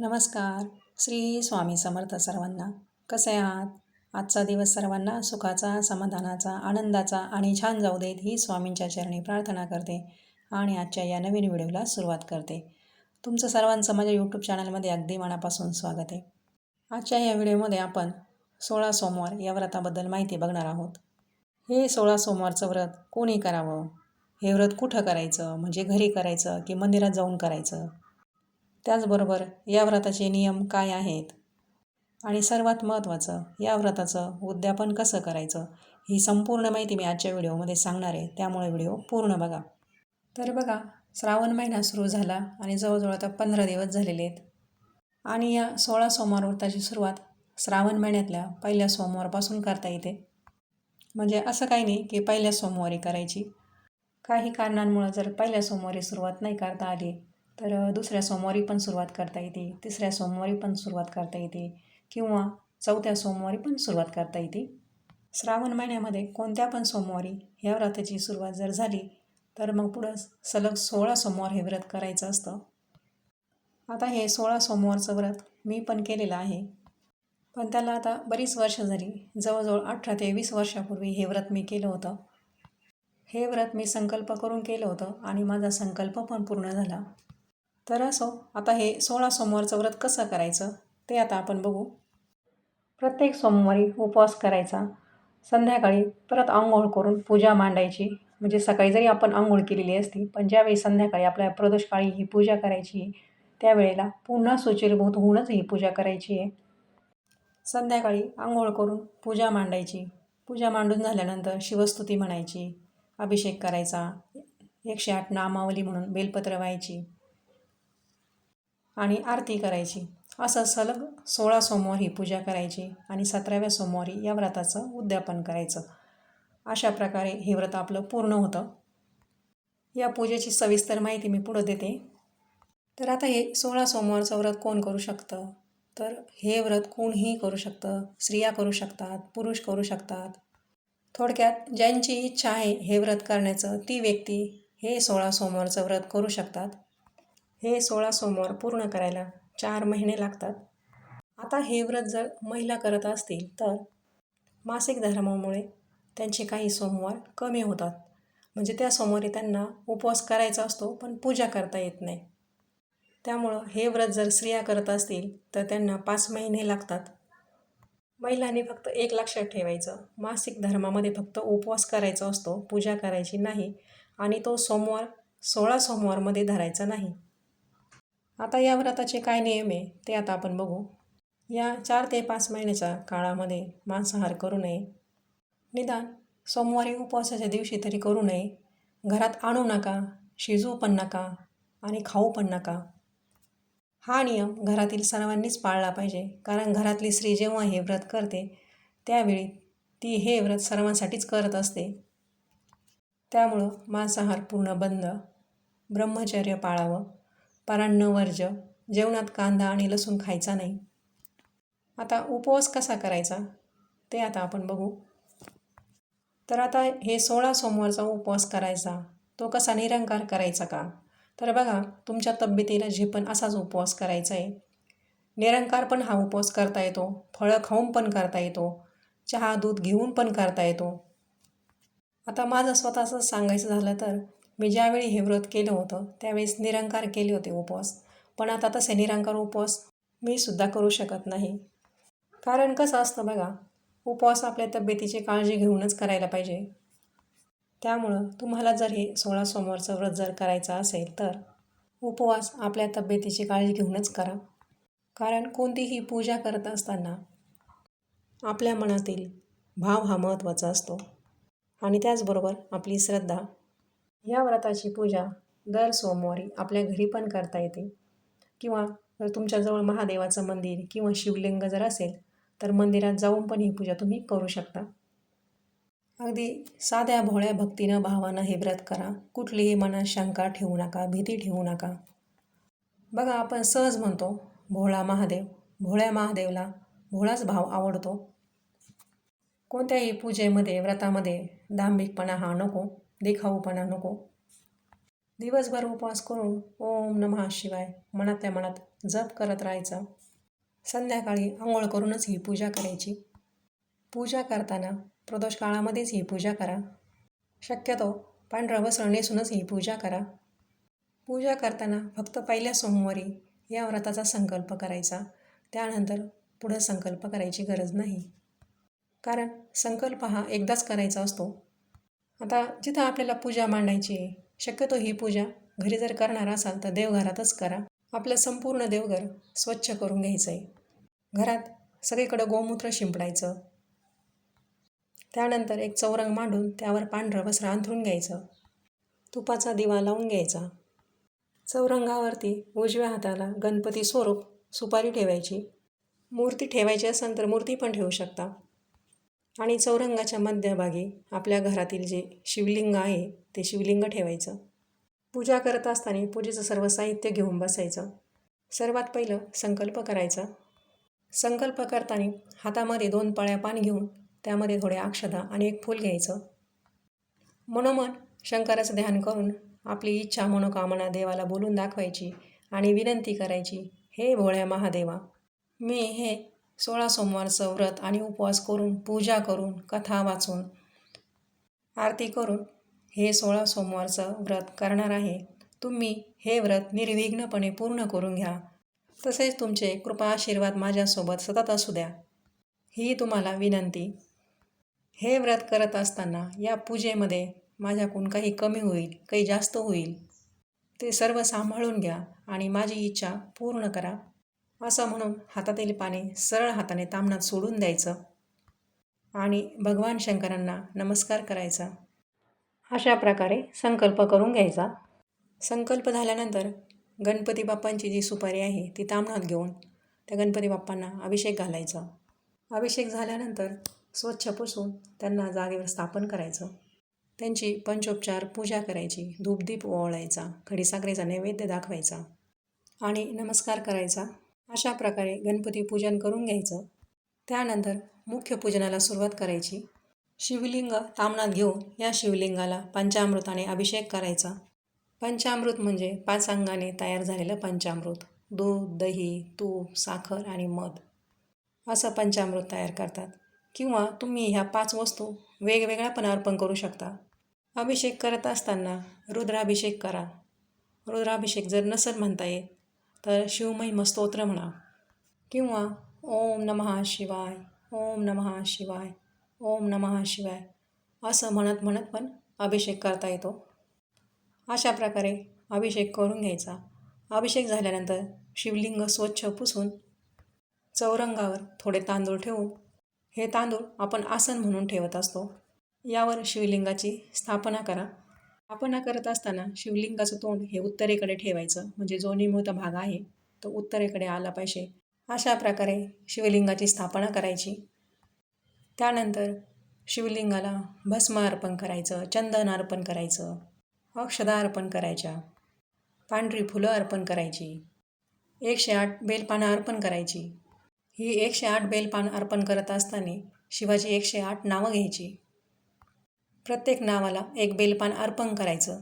नमस्कार. श्री स्वामी समर्थ सर्वांना. कसे आहात? आजचा दिवस सर्वांना सुखाचा समाधानाचा आनंदाचा आणि छान जाऊ देत ही स्वामींच्या चरणी प्रार्थना करते आणि आजच्या या नवीन व्हिडिओला सुरुवात करते. तुमचं सर्वांचं माझ्या यूट्यूब चॅनलमध्ये अगदी मनापासून स्वागत आहे. आजच्या या व्हिडिओमध्ये आपण सोळा सोमवार या व्रताबद्दल माहिती बघणार आहोत. हे सोळा सोमवारचं व्रत कोणी करावं? हे व्रत कुठं करायचं? म्हणजे घरी करायचं की मंदिरात जाऊन करायचं? त्याचबरोबर या व्रताचे नियम काय आहेत? आणि सर्वात महत्त्वाचं या व्रताचं उद्यापन कसं करायचं? ही संपूर्ण माहिती मी आजच्या व्हिडिओमध्ये सांगणार आहे. त्यामुळे व्हिडिओ पूर्ण बघा. तर बघा श्रावण महिना सुरू झाला आणि जवळजवळ आता पंधरा दिवस झालेले आहेत. आणि या सोळा सोमवार व्रताची सुरुवात श्रावण महिन्यातल्या पहिल्या सोमवारपासून करता येते. म्हणजे असं काही नाही की पहिल्या सोमवारी करायची. काही कारणांमुळं जर पहिल्या सोमवारी सुरुवात नाही करता आली तर दुसऱ्या सोमवारी पण सुरुवात करता येते तिसऱ्या सोमवारी पण सुरुवात करता येते किंवा चौथ्या सोमवारी पण सुरुवात करता येते. श्रावण महिन्यामध्ये कोणत्या पण सोमवारी ह्या व्रताची सुरुवात जर झाली तर मग पुढं सलग सोळा सोमवार हे व्रत करायचं असतं. आता हे सोळा सोमवारचं व्रत मी पण केलेलं आहे. पण त्याला आता बरीच वर्ष झाली जवळजवळ अठरा ते वीस वर्षापूर्वी हे व्रत मी केलं होतं. हे व्रत मी संकल्प करून केलं होतं आणि माझा संकल्प पण पूर्ण झाला. तर असो आता हे सोळा सोमवारचं व्रत कसं करायचं ते आता आपण बघू. प्रत्येक सोमवारी उपवास करायचा. संध्याकाळी परत आंघोळ करून पूजा मांडायची. म्हणजे सकाळी जरी आपण आंघोळ केलेली असती पण ज्यावेळी संध्याकाळी आपल्या प्रदोषकाळी ही पूजा करायची त्यावेळेला पुन्हा सुचिरभूत होऊनच ही पूजा करायची आहे. संध्याकाळी आंघोळ करून पूजा मांडायची. पूजा मांडून झाल्यानंतर शिवस्तुती म्हणायची अभिषेक करायचा एकशे आठ नामावली म्हणून बेलपत्र व्हायची. आणि आरती करायची. असं सलग सोळा सोमवारी पूजा करायची आणि सतराव्या सोमवारी या व्रताचं उद्यापन करायचं. अशा प्रकारे हे व्रत आपलं पूर्ण होतं. या पूजेची सविस्तर माहिती मी पुढं देते. तर आता हे सोळा सोमवारचं व्रत कोण करू शकतं? तर हे व्रत कोणीही करू शकतं. स्त्रिया करू शकतात पुरुष करू शकतात. थोडक्यात ज्यांची इच्छा आहे हे व्रत करण्याचं ती व्यक्ती हे सोळा सोमवारचं व्रत करू शकतात. हे सोळा सोमवार पूर्ण करायला चार महिने लागतात. आता हे व्रत जर महिला करत असतील तर मासिक धर्मामुळे त्यांचे काही सोमवार कमी होतात. म्हणजे त्या सोमवारी त्यांना उपवास करायचा असतो पण पूजा करता येत नाही. त्यामुळं हे व्रत जर स्त्रिया करत असतील तर त्यांना पाच महिने लागतात. महिलांनी फक्त एक लक्षात ठेवायचं मासिक धर्मामध्ये फक्त उपवास करायचा असतो पूजा करायची नाही आणि तो सोमवार सोळा सोमवारमध्ये धरायचा नाही. आता या व्रताचे काय नियम आहे ते आता आपण बघू. या चार ते पाच महिन्याच्या काळामध्ये मांसाहार करू नये. निदान सोमवारी उपवासाच्या दिवशी तरी करू नये. घरात आणू नका शिजू पण नका आणि खाऊ पण नका. हा नियम घरातील सर्वांनीच पाळला पाहिजे कारण घरातली स्त्री जेव्हा हे व्रत करते त्यावेळी ती हे व्रत सर्वांसाठीच करत असते. त्यामुळं मांसाहार पूर्ण बंद. ब्रह्मचर्य पाळावं. परान्न वर्ज जेवणात कांदा आणि लसूण खायचा नाही. आता उपवास कसा करायचा? ते आता आपण बघू. तर आता हे सोळा सोमवारचा उपवास करायचा. तो कसा निरंकार करायचा का? तर बघा तुमच्या तब्येतीला जे पण असाच उपवास करायचा आहे निरंकार पण हा उपवास करता येतो. फळं खाऊन पण करता येतो. चहा दूध घेऊन पण करता येतो. आता माझं स्वतःचं सांगायचं झालं तर मी ज्यावेळी हे व्रत केलं होतं त्यावेळेस निरंकार केले होते उपवास. पण आता तसे निरंकार उपवास मी सुद्धा करू शकत नाही. कारण कसं असतं बघा उपवास आपल्या तब्येतीची काळजी घेऊनच करायला पाहिजे. त्यामुळं तुम्हाला जर हे सोळा सोमवारचं व्रत जर करायचं असेल तर उपवास आपल्या तब्येतीची काळजी घेऊनच करा. कारण कोणतीही पूजा करत असताना आपल्या मनातील भाव हा महत्त्वाचा असतो. आणि त्याचबरोबर आपली श्रद्धा या व्रताची पूजा दर सोमवारी आपल्या घरी पण करता येते. किंवा जर तुमच्याजवळ महादेवाचं मंदिर किंवा शिवलिंग जर असेल तर मंदिरात जाऊन पण ही पूजा तुम्ही करू शकता. अगदी साध्या भोळ्या भक्तीनं भावानं हे व्रत करा. कुठलीही मनात शंका ठेवू नका भीती ठेवू नका. बघा आपण सहज म्हणतो भोळा महादेव भोळ्या महादेवला भोळाच भाव आवडतो. कोणत्याही पूजेमध्ये व्रतामध्ये दांभिकपणा हा नको. देखाऊपणा नको. दिवसभर उपवास करून ओम नमः शिवाय मनातल्या मनात जप करत राहायचा. संध्याकाळी आंघोळ करूनच ही पूजा करायची. पूजा करताना प्रदोष काळामध्येच ही पूजा करा. शक्यतो पांढरं वस्त्र नेसूनच ही पूजा करा. पूजा करताना फक्त पहिल्या सोमवारी या व्रताचा संकल्प करायचा. त्यानंतर पुढं संकल्प करायची गरज नाही. कारण संकल्प हा एकदाच करायचा असतो. आता जिथं आपल्याला पूजा मांडायची आहे शक्यतो ही पूजा घरी जर करणार असाल तर देवघरातच करा. आपलं संपूर्ण देवघर स्वच्छ करून घ्यायचं आहे घरात सगळीकडं गोमूत्र शिंपडायचं. त्यानंतर एक चौरंग मांडून त्यावर पांढरं वस्त्र अंथरून घ्यायचं. तुपाचा दिवा लावून घ्यायचा. चौरंगावरती उजव्या हाताला गणपती स्वरूप सुपारी ठेवायची. मूर्ती ठेवायची असेल तर मूर्ती पण ठेवू शकता. आणि चौरंगाच्या मध्यभागी आपल्या घरातील जे शिवलिंग आहे ते शिवलिंग ठेवायचं. पूजा करत असताना पूजेचं सर्व साहित्य घेऊन बसायचं. सर्वात पहिलं संकल्प करायचा. संकल्प करताना हातामध्ये दोन पळ्या पाणी घेऊन त्यामध्ये थोड्या अक्षदा आणि एक फूल घ्यायचं. मनोमन शंकराचं ध्यान करून आपली इच्छा मनोकामना देवाला बोलून दाखवायची आणि विनंती करायची हे भोळ्या महादेवा मी हे सोळा सोमवारचं व्रत आणि उपवास करून पूजा करून कथा वाचून आरती करून हे सोळा सोमवारचं व्रत करणार आहे. तुम्ही हे व्रत निर्विघ्नपणे पूर्ण करून घ्या. तसेच तुमचे कृपा आशीर्वाद माझ्यासोबत सतत असू द्या. ही तुम्हाला विनंती. हे व्रत करत असताना या पूजेमध्ये माझ्याकडून काही कमी होईल काही जास्त होईल. ते सर्व सांभाळून घ्या आणि माझी इच्छा पूर्ण करा. असं म्हणून हातातील पाणी सरळ हाताने तामणात सोडून द्यायचं. आणि भगवान शंकरांना नमस्कार करायचा. अशा प्रकारे संकल्प करून घ्यायचा. संकल्प झाल्यानंतर गणपती बाप्पांची जी सुपारी आहे ती तामणात घेऊन त्या गणपती बाप्पांना अभिषेक घालायचा. अभिषेक झाल्यानंतर स्वच्छ पुसून त्यांना जागेवर स्थापन करायचं. त्यांची पंचोपचार पूजा करायची धूपदीप ओवाळायचा खडीसाखरेचा नैवेद्य दाखवायचा आणि नमस्कार करायचा. अशा प्रकारे गणपती पूजन करून घ्यायचं. त्यानंतर मुख्य पूजनाला सुरुवात करायची. शिवलिंग तामणात घेऊन या शिवलिंगाला पंचामृताने अभिषेक करायचा. पंचामृत म्हणजे पाच अंगाने तयार झालेलं पंचामृत. दूध दही तूप साखर आणि मध. असं पंचामृत तयार करतात. किंवा तुम्ही ह्या पाच वस्तू वेगवेगळ्या पण अर्पण करू शकता. अभिषेक करत असताना रुद्राभिषेक करा. रुद्राभिषेक जर नसेल म्हणता येत तर शिवमहिम स्तोत्र म्हणा. किंवा ओम नमः शिवाय ओम नमः शिवाय ओम नमः शिवाय असं म्हणत म्हणत पण अभिषेक करता येतो. अशा प्रकारे अभिषेक करून घ्यायचा. अभिषेक झाल्यानंतर शिवलिंग स्वच्छ पुसून चौरंगावर थोडे तांदूळ ठेवून हे तांदूळ आपण आसन म्हणून ठेवत असतो. यावर शिवलिंगाची स्थापना करा. स्थापना करत असताना शिवलिंगाचं तोंड हे उत्तरेकडे ठेवायचं म्हणजे जो निमूळता भाग आहे तो उत्तरेकडे आला पाहिजे. अशा प्रकारे शिवलिंगाची स्थापना करायची. त्यानंतर शिवलिंगाला भस्म अर्पण करायचं चंदन अर्पण करायचं अक्षदा अर्पण करायच्या पांढरी फुलं अर्पण करायची एकशे आठ बेलपानं अर्पण करायची. ही एकशे आठ बेलपान अर्पण करत असताना शिवाजी एकशे आठ नावं घ्यायची. प्रत्येक नावाला एक बेलपान अर्पण करायचं.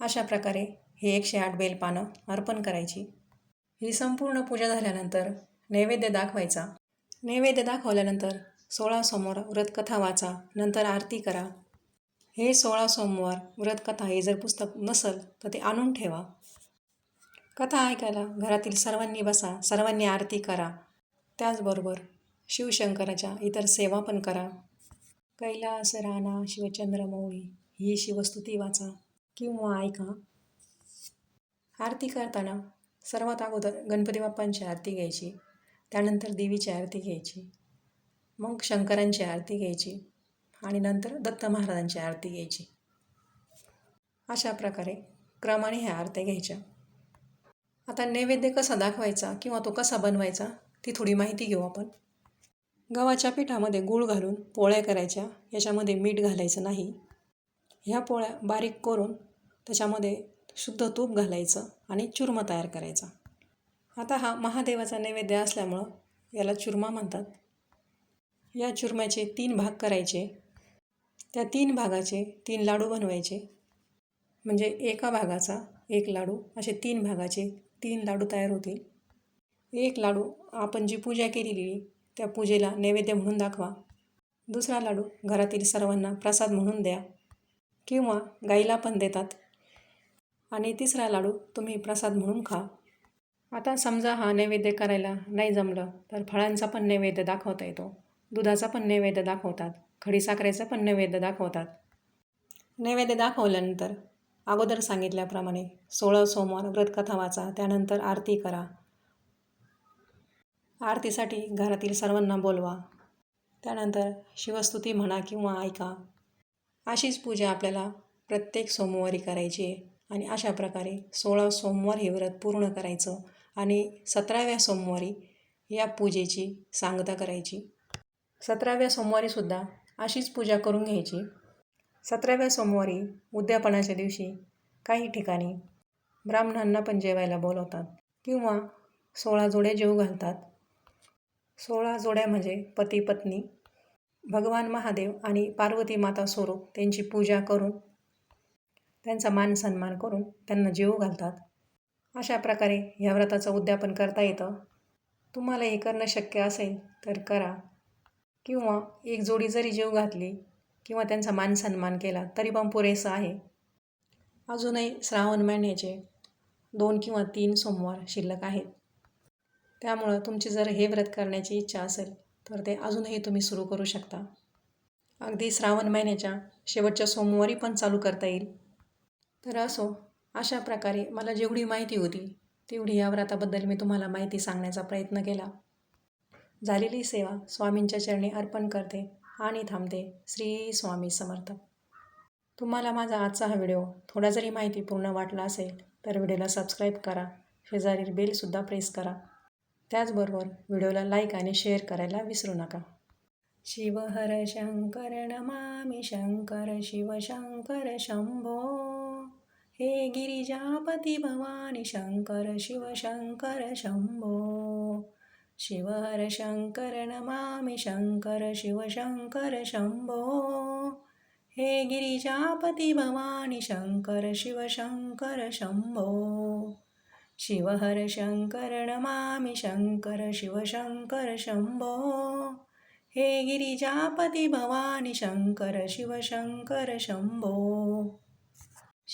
अशा प्रकारे हे एकशे आठ बेलपानं अर्पण करायची. ही संपूर्ण पूजा झाल्यानंतर नैवेद्य दाखवायचा. नैवेद्य दाखवल्यानंतर सोळा सोमवार व्रतकथा वाचा नंतर आरती करा. हे सोळा सोमवार व्रतकथा हे जर पुस्तक नसेल तर ते आणून ठेवा. कथा ऐकायला घरातील सर्वांनी बसा सर्वांनी आरती करा. त्याचबरोबर शिवशंकराच्या इतर सेवा पण करा. कैलास राणा शिवचंद्रमौळी ही शिवस्तुती वाचा किंवा ऐका. आरती करताना सर्वात अगोदर गणपती बाप्पांची आरती घ्यायची त्यानंतर देवीची आरती घ्यायची मग शंकरांची आरती घ्यायची आणि नंतर दत्त महाराजांची आरती घ्यायची. अशा प्रकारे क्रमाने ह्या आरत्या घ्यायच्या. आता नैवेद्य कसा दाखवायचा किंवा तो कसा बनवायचा ती थोडी माहिती घेऊ आपण. गव्हाच्या पिठामध्ये गूळ घालून पोळ्या करायच्या. याच्यामध्ये मीठ घालायचं नाही. ह्या पोळ्या बारीक करून त्याच्यामध्ये शुद्ध तूप घालायचं आणि चुरमा तयार करायचा. आता हा महादेवाचा नैवेद्य असल्यामुळं याला चुरमा म्हणतात. या चुरम्याचे तीन भाग करायचे. त्या तीन भागाचे तीन लाडू बनवायचे. म्हणजे एका भागाचा एक लाडू असे तीन भागाचे तीन लाडू तयार होतील. एक लाडू आपण जी पूजा केलेली त्या पूजेला नैवेद्य म्हणून दाखवा. दुसरा लाडू घरातील सर्वांना प्रसाद म्हणून द्या किंवा गाईला पण देतात. आणि तिसरा लाडू तुम्ही प्रसाद म्हणून खा. आता समजा हा नैवेद्य करायला नाही जमलं तर फळांचा पण नैवेद्य दाखवता येतो. दुधाचा पण नैवेद्य दाखवतात. खडीसाखरेचा पण नैवेद्य दाखवतात. नैवेद्य दाखवल्यानंतर अगोदर सांगितल्याप्रमाणे सोळा सोमवार व्रतकथा वाचा त्यानंतर आरती करा. आरतीसाठी घरातील सर्वांना बोलवा. त्यानंतर शिवस्तुती म्हणा किंवा ऐका. अशीच पूजा आपल्याला प्रत्येक सोमवारी करायची आहे आणि अशा प्रकारे सोळा सोमवार हे व्रत पूर्ण करायचं आणि सतराव्या सोमवारी या पूजेची सांगता करायची. सतराव्या सोमवारीसुद्धा अशीच पूजा करून घ्यायची. सतराव्या सोमवारी उद्यापनाच्या दिवशी काही ठिकाणी ब्राह्मणांना पण जेवायला बोलवतात किंवा सोळा जोड्या जेव घालतात. सोळा जोड्या म्हणजे पती पत्नी भगवान महादेव आणि पार्वती माता स्वरूप त्यांची पूजा करून त्यांचा मान सन्मान करून त्यांना जीव घालतात. अशा प्रकारे ह्या व्रताचं उद्यापन करता येतं. तुम्हाला हे करणं शक्य असेल तर करा. किंवा एक जोडी जरी जीव घातली किंवा त्यांचा मान सन्मान केला तरी पण पुरेसं आहे. अजूनही श्रावण महिन्याचे दोन किंवा तीन सोमवार शिल्लक आहेत. त्यामुळं तुमची जर हे व्रत करण्याची इच्छा असेल तर ते अजूनही तुम्ही सुरू करू शकता. अगदी श्रावण महिन्याच्या शेवटच्या सोमवारी पण चालू करता येईल. तर असो अशा प्रकारे मला जेवढी माहिती होती तेवढी या व्रताबद्दल मी तुम्हाला माहिती सांगण्याचा प्रयत्न केला. झालेली सेवा स्वामींच्या चरणी अर्पण करते आणि थांबते श्री स्वामी समर्थ. तुम्हाला माझा आजचा हा व्हिडिओ थोडा जरी माहितीपूर्ण वाटला असेल तर व्हिडिओला सबस्क्राईब करा. शेजारील बेलसुद्धा प्रेस करा. त्याचबरोबर व्हिडिओला लाईक आणि शेअर करायला विसरू नका. शिव हर शंकर नमामि शंकर शिव शंकर शंभो. हे गिरिजापती भवानी शंकर शिव शंकर शंभो. शिव हर शंकर नमामि शंकर शिव शंकर शंभो. हे गिरिजापती भवानी शंकर शिव शंकर शंभो. शिवहर शङ्कर नमामि शङ्कर शिवशङ्कर शम्भो हे गिरिजापति भवानि शङ्कर शिवशङ्कर शम्भो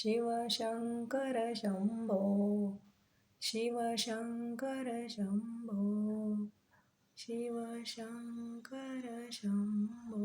शिवशङ्कर शम्भो शिवशङ्कर शम्भो शिवशङ्कर शम्भो